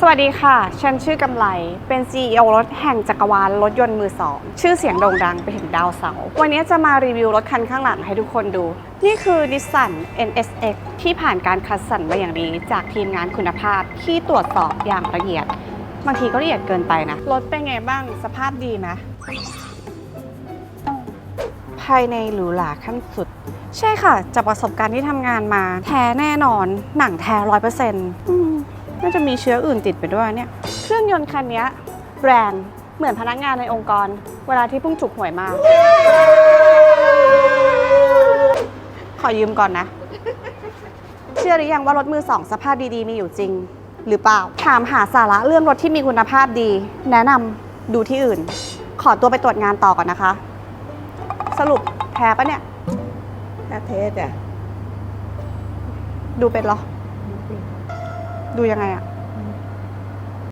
สวัสดีค่ะ ฉันชื่อกำไลเป็น CEO รถแห่งจักรวาลรถยนต์มือสอง ชื่อเสียงโด่งดังไปถึงดาวเสาร์วันนี้จะมารีวิวรถคันข้างหลังให้ทุกคนดู นี่คือ Nissan NSX ที่ผ่านการคัดสรรมาอย่างดี จากทีมงานคุณภาพที่ตรวจสอบอย่างละเอียด บางทีก็ละเอียดเกินไปนะ รถเป็นไงบ้าง สภาพดีไหมภายในหรูหราขั้นสุด ใช่ค่ะ จากประสบการณ์ที่ทำงานมา แท้แน่นอน หนังแท้ร้อยเปอร์เซ็นต์ น่าจะมีเชื้ออื่นติดไปด้วยเนี่ย เครื่องยนต์คันเนี้ยแรงเหมือนพนักงานในองค์กร เวลาที่เพิ่งถูกหวยมา ขอยืมก่อนนะ เชื่อหรือยังว่ารถมือสองสภาพดีๆ มีอยู่จริง หรือเปล่า ถามหาสาระเรื่องรถที่มีคุณภาพดี แนะนำดูที่อื่น ขอตัวไปตรวจงานต่อก่อนนะคะ สรุปแพ้ปะเนี่ย ถ้าเทสอะดูเป็นเหรอ ดูยังไงอะ